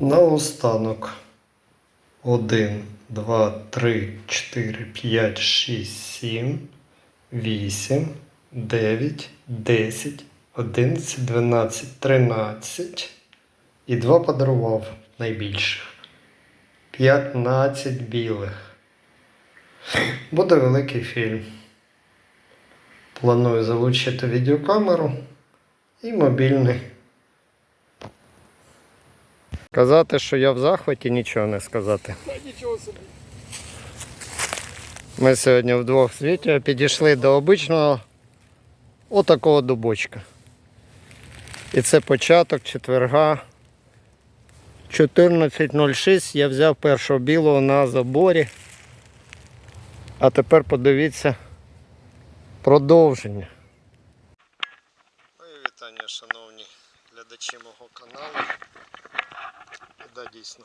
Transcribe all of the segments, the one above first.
Наостанок. 1, 2, 3, 4, 5, 6, 7, 8, 9, 10, 11, 12, 13. І два подарував найбільших. 15 білих. Буде великий фільм. Планую залучити відеокамеру і мобільний. Казати, що я в захваті, нічого не сказати. Нічого собі. Ми сьогодні вдвох з Вітєю підійшли до обичного отакого дубочка. І це початок четверга 14.06. Я взяв першого білого на заборі. А тепер подивіться продовження. Вітання, шановні глядачі мого каналу. Да, дійсно.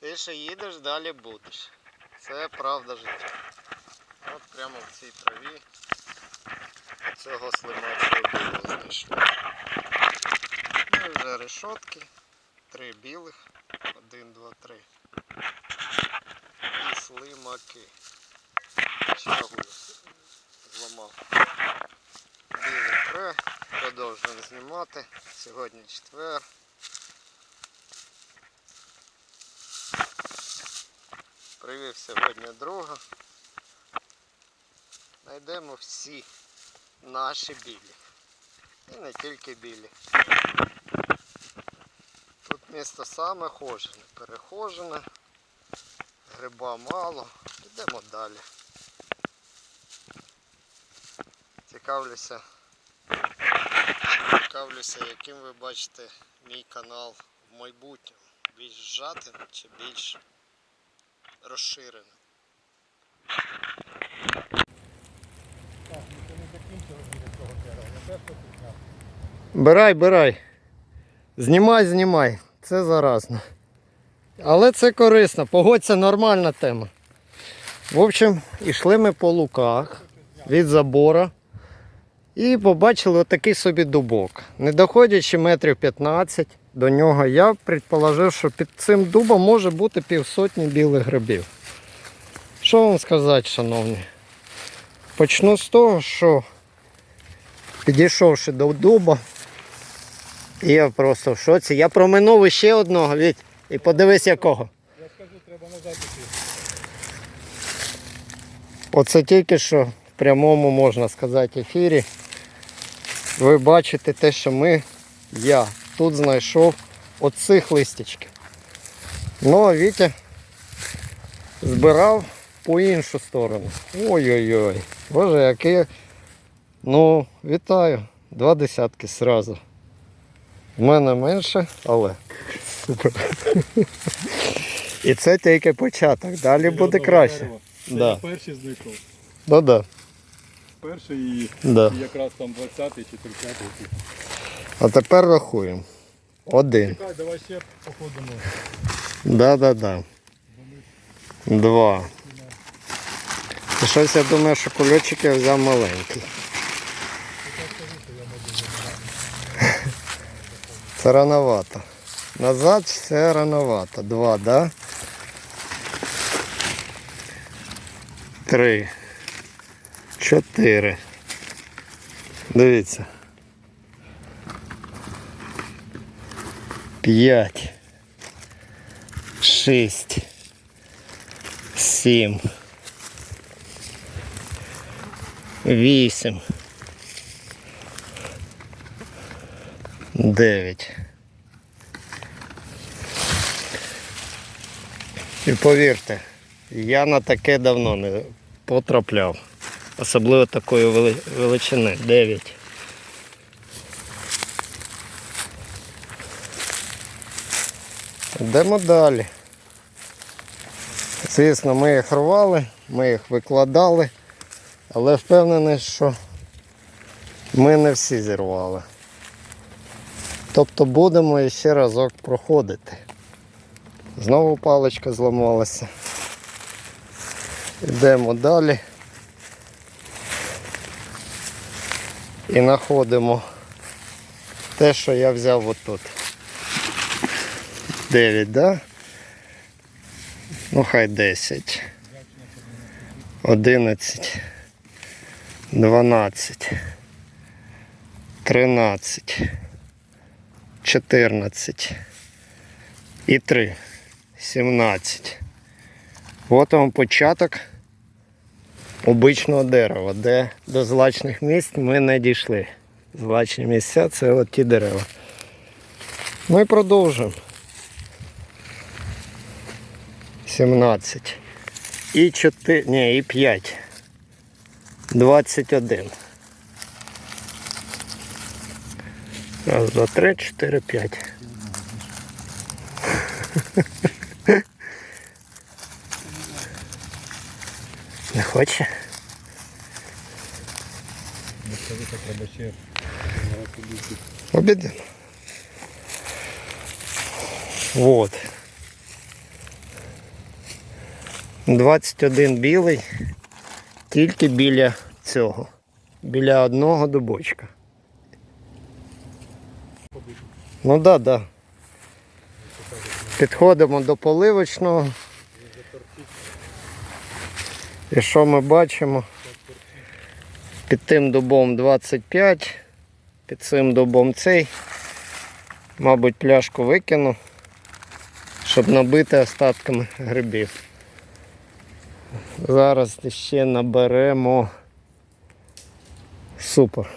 Ти ще їдеш, далі будеш. Це правда життя. От прямо в цій траві цього слимачого білого знайшли. Ну і вже решотки. Три білих. Один, два, три. І слимаки. Чагу зламав. Білий кре. Продовжуємо знімати. Сьогодні четвер. Привів сьогодні друга. Знайдемо всі наші білі. І не тільки білі. Тут місто саме хожене, перехожене, гриба мало. Йдемо далі. Цікавлюся. Цікавлюся, яким ви бачите мій канал в майбутньому. Більш зжатим чи більш розширеним. Так, ми не закінчили біля цього дерева. Я теж зняв. Бирай, бирай. Знімай, знімай. Це заразно. Але це корисно. Погодься нормальна тема. В общем, йшли ми по луках від забора. І побачили отакий собі дубок. Не доходячи метрів 15 до нього, я предположив, що під цим дубом може бути півсотні білих грибів. Що вам сказати, шановні? Почну з того, що підійшовши до дуба, я просто в шоці. Я проминув ще одного, Віть, і подивись якого. Я скажу, треба назад. Оце тільки що в прямому, можна сказати, ефірі. Ви бачите те, що ми, я тут знайшов оцих листячків. Ну, а Вітя збирав по іншу сторону. Ой-ой-ой. Боже, який. Ну, вітаю. Два десятки зразу. В мене менше, але супер. І це тільки початок. Далі буде краще. Це Да. перший знайшов. Ну да. Перший і, Да. і якраз там 20 чи 30. А тепер рахуємо. Один. Чекай, давай ще походимо. Да-да-да. Два. І щось я думаю, що кульочок я взяв маленький. Це рановато. Назад це рановато. Два, да? Три. Чотири. Дивіться. П'ять. Шість. Сім. Вісім. Дев'ять. І повірте, я на таке давно не потрапляв. Особливо такої величини. Дев'ять. Йдемо далі. Звісно, ми їх рвали, ми їх викладали, але впевнений, що ми не всі зірвали. Тобто будемо ще разок проходити. Знову паличка зламалася. Йдемо далі. І знаходимо те, що я взяв отут. 9, да? Ну хай 10. 11. 12. 13. 14. І 3. 17. От вам початок обичного дерева, де до злачних місць ми не дійшли. Злачні місця це от ті дерева. Ми продовжуємо. 17. І 4. Ні, і 5. 21. Раз, два, три, чотири, п'ять. Не хоче? Обідемо. Вот. 21 білий, тільки біля цього. Біля одного дубочка. Ну да, да. Підходимо до поливочного. І що ми бачимо? Під тим дубом 25, під цим дубом цей. Мабуть, пляшку викину, щоб набити остатками грибів. Зараз ще наберемо супер.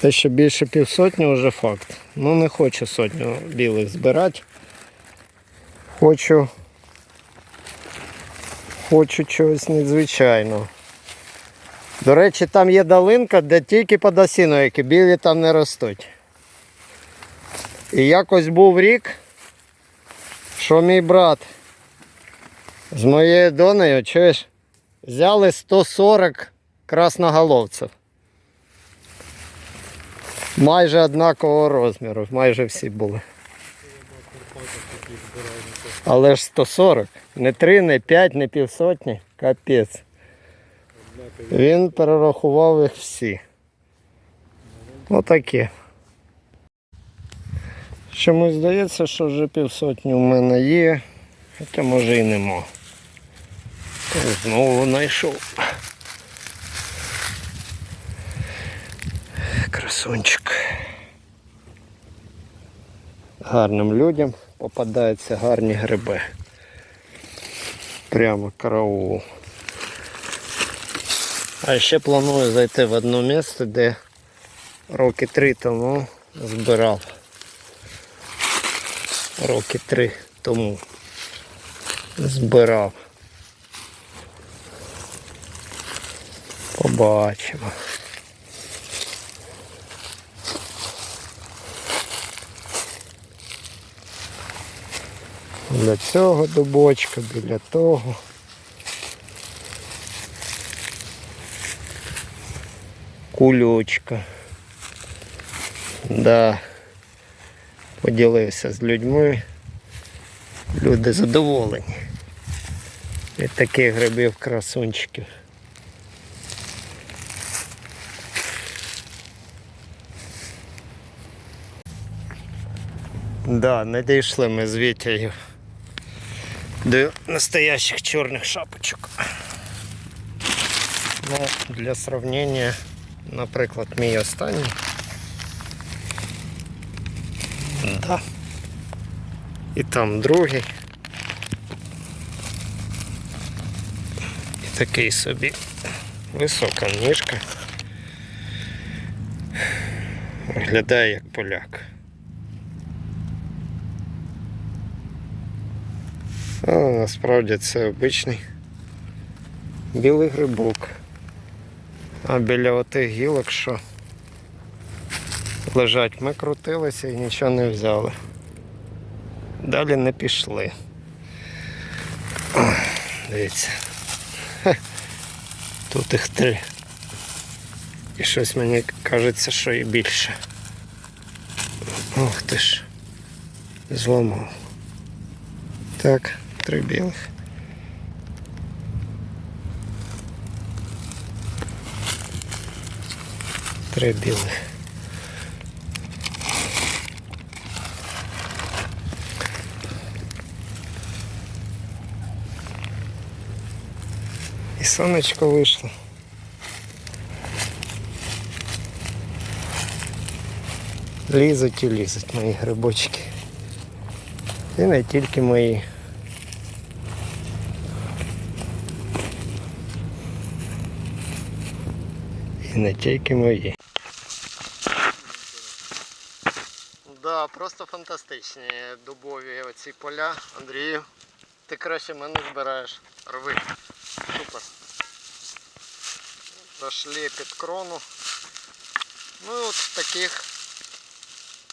Те, що більше півсотні вже факт. Ну не хочу сотню білих збирати. Хочу. Хочу чогось надзвичайного. До речі, там є долинка, де тільки подосіновики, білі там не ростуть. І якось був рік, що мій брат з моєю донею, чуєш, взяли 140 красноголовців. Майже однакового розміру, майже всі були. Але ж 140, не 3, не 5, не півсотні, капець. Він перерахував їх всі. Отакі. Чомусь здається, що вже півсотні у мене є, хоча може і нема. Знову знайшов. Красунчик. Гарним людям попадаються гарні гриби. Прямо караул. А ще планую зайти в одне місце, де роки три тому збирав. Роки три тому збирав. Побачимо. Біля цього дубочка, біля того. Кульочка. Да. Поділився з людьми. Люди задоволені. Від таких грибів красунчиків. Да, не дійшли ми з Вітєю до настоящих чорних шапочок. Ну, для сравнення, наприклад, мій останній. Да. І там другий. І такий собі висока ніжка. Виглядає як поляк. А насправді це обичний білий грибок. А біля отих гілок, що лежать, ми крутилися і нічого не взяли. Далі не пішли. Дивіться. Тут їх три. І щось мені кажеться, що і більше. Ох ти ж. Зламав. Так, три белых, Три белых. И солнышко вышло. Лизать и лизать мої грибочки. И не тільки мої. Не тільки мої. Да, просто фантастичні дубові оці поля. Андрію, ти краще мене збираєш. Рви. Супер. Зайшли під крону. Ну і от в таких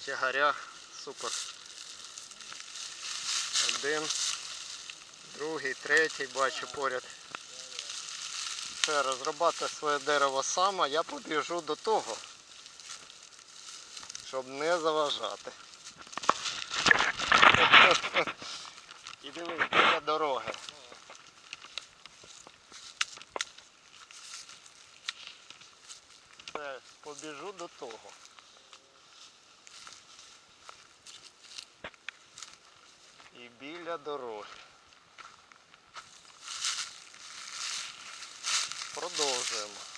тягарях супер. Один, другий, третій бачу поряд. Все, розрубати своє дерево сам, а я побіжу до того, щоб не заважати. І дивись, біля дороги. Все, побіжу до того. І біля дороги. Продовжуємо.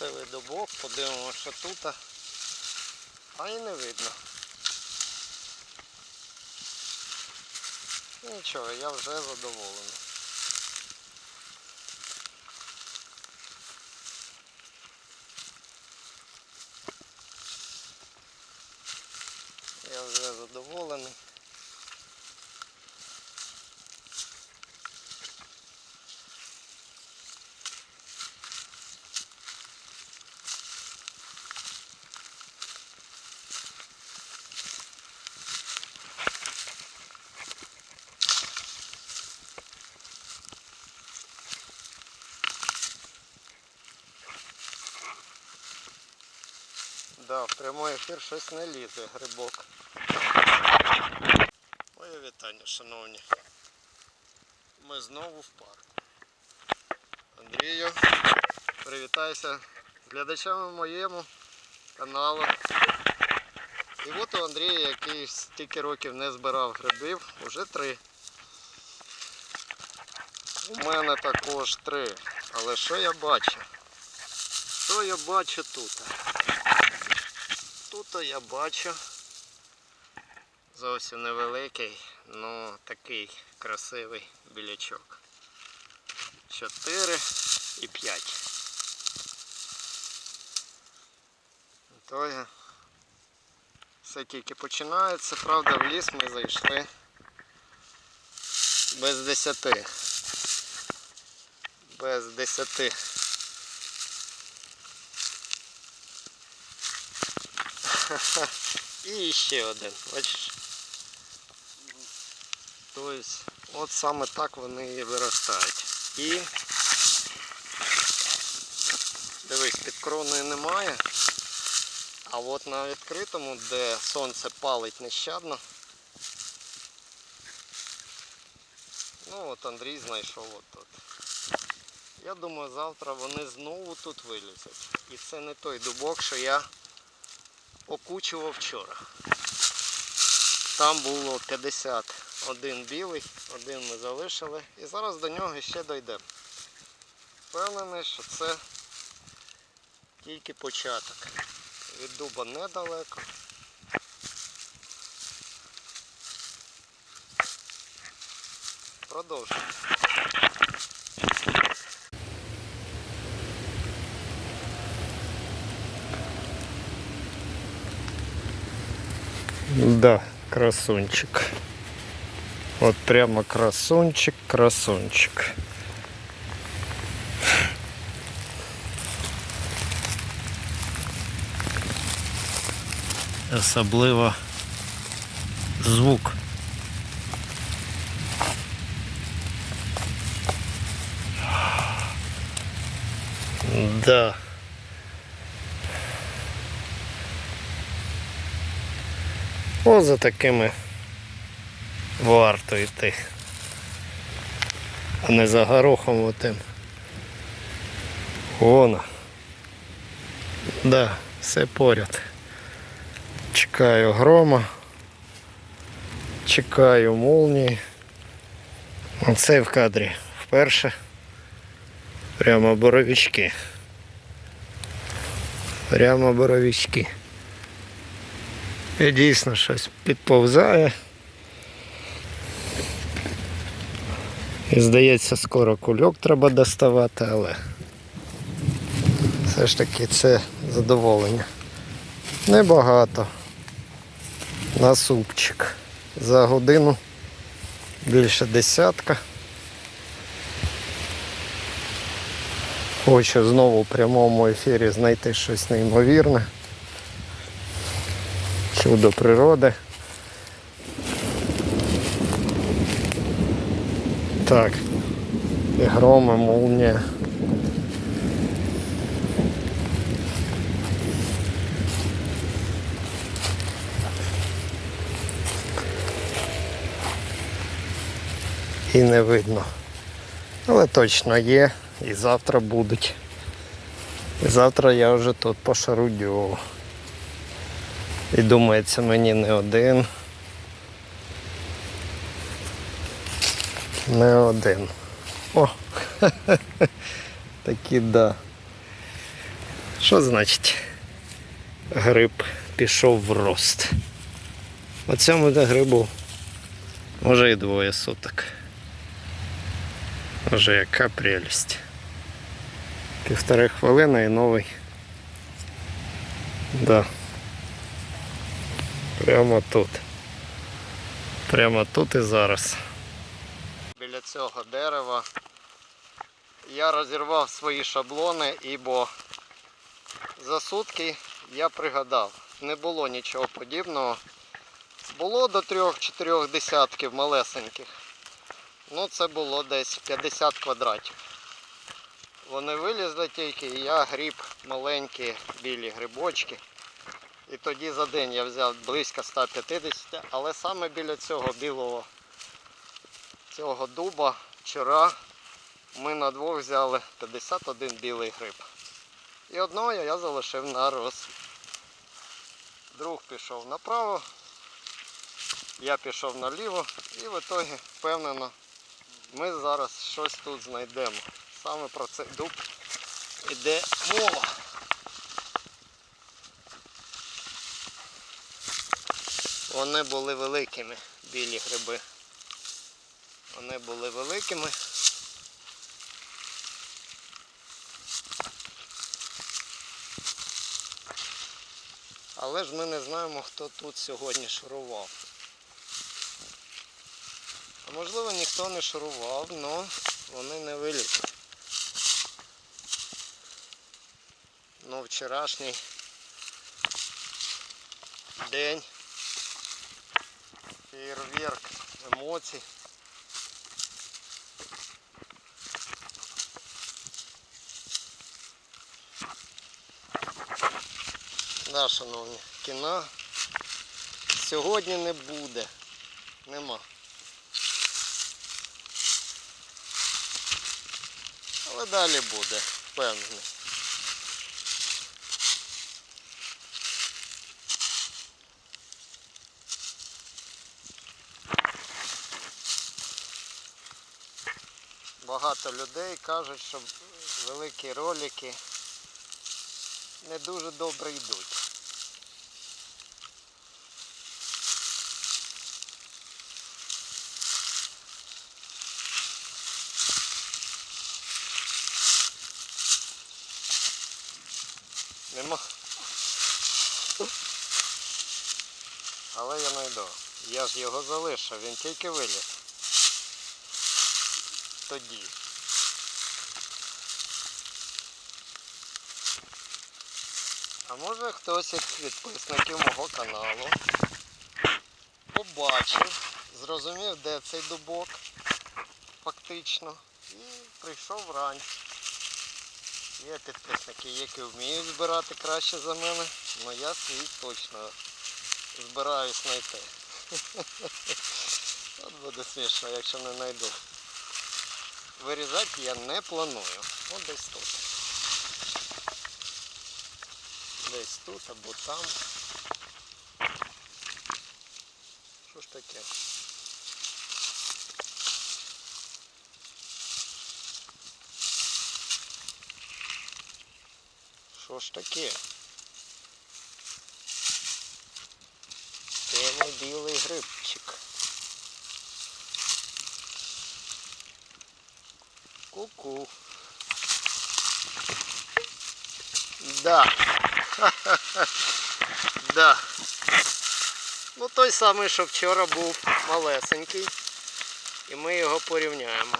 Красивий добок, подивимося, що тут. А і не видно. Нічого, я вже задоволений. Я вже задоволений. Да, в прямий ефір щось не лізе, грибок. Моє вітання, шановні. Ми знову в парку. Андрію, привітайся глядачами моєму каналу. І от у Андрія, який стільки років не збирав грибів, уже три. У мене також три. Але що я бачу? Що я бачу тут? Тут я бачу зовсім невеликий, але такий красивий білячок. 4 і 5. То я все тільки починається, правда в ліс ми зайшли без 10. Без 10. І ще один, бачиш? Тобто, от саме так вони і виростають. І дивись, під кроною немає. А от на відкритому, де сонце палить нещадно. Ну от Андрій знайшов от тут. Я думаю, завтра вони знову тут вилізуть. І це не той дубок, що я окучував вчора. Там було 51 білий, один ми залишили і зараз до нього ще дійдемо. Впевнений, що це тільки початок. Від дуба недалеко. Продовжуємо. Да, красунчик. От прямо красунчик, красунчик. Особливо звук. Да. О, за такими варто йти. А не за горохом отим. Вона. Да, все поряд. Чекаю грома. Чекаю молнії. Оце в кадрі. Вперше. Прямо боровички. Прямо боровички. І дійсно щось підповзає. І здається, скоро кульок треба доставати, але все ж таки це задоволення. Небагато. На супчик. За годину більше десятка. Хочу знову в прямому ефірі знайти щось неймовірне. Чудо природи. Так. І громи, молнія. І не видно. Але точно є. І завтра будуть. І завтра я вже тут пошарудю. І думається мені не один. Не один. О! Такі да. Що значить? Гриб пішов в рост. Оцьому де грибу. Може і двоє суток. Може яка прелість. Півтори хвилини і новий. Да. Прямо тут. Прямо тут і зараз. Біля цього дерева я розірвав свої шаблони, ібо за сутки я пригадав, не було нічого подібного. Було до трьох-чотирьох десятків малесеньких. Ну це було десь 50 квадратів. Вони вилізли тільки і я гріб маленькі білі грибочки. І тоді за день я взяв близько 150, але саме біля цього білого цього дуба вчора ми на двох взяли 51 білий гриб. І одного я залишив на роз. Друг пішов направо, я пішов наліво і в ітогі впевнено ми зараз щось тут знайдемо. Саме про цей дуб іде мова. Вони були великими, білі гриби. Вони були великими. Але ж ми не знаємо, хто тут сьогодні шурував. А можливо ніхто не шурував, але вони не вилізли. Ну вчорашній день фейерверк емоцій. Да, шановні, кіна сьогодні не буде. Нема. Але далі буде, впевнений. Багато людей кажуть, що великі ролики не дуже добре йдуть. Нема. Але я знайду. Я ж його залишив, він тільки виліз. тоді. А може хтось із підписників мого каналу побачив, зрозумів, де цей дубок фактично. І прийшов вранці. Є підписники, які вміють збирати краще за мене, але я свій точно збираюсь знайти. От буде смішно, якщо не знайду. Вирізати я не планую. От десь тут. Десь тут або там. Що ж таке? Що ж таке? Це мій білий грибчик. Ку-ку. Да. да. Ну той самий, що вчора був малесенький. І ми його порівняємо.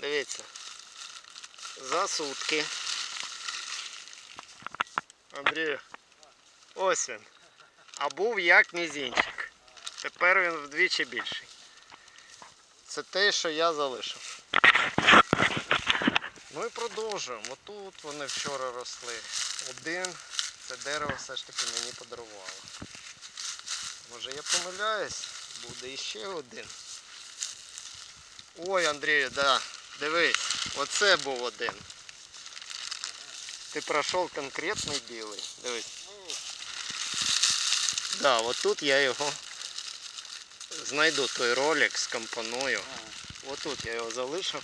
Дивіться. За сутки. Андрію. Ось він. А був як мізінчик. Тепер він вдвічі більший. Це те, що я залишив. Ну і продовжуємо. Отут вони вчора росли. Один. Це дерево все ж таки мені подарувало. Може я помиляюсь? Буде іще один. Ой, Андрію, да. Дивись, оце був один. Ти пройшов конкретний білий. Дивись. Да, от тут я його знайду той ролик, скомпоную. Отут я його залишив.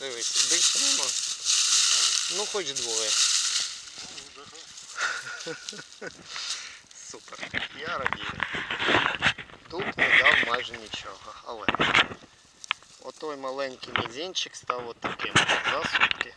Дивись, більше нема. Ну хоч двоє. Супер. Я радію. Тут не дав майже нічого, але отой маленький мізінчик став от таким за сутки.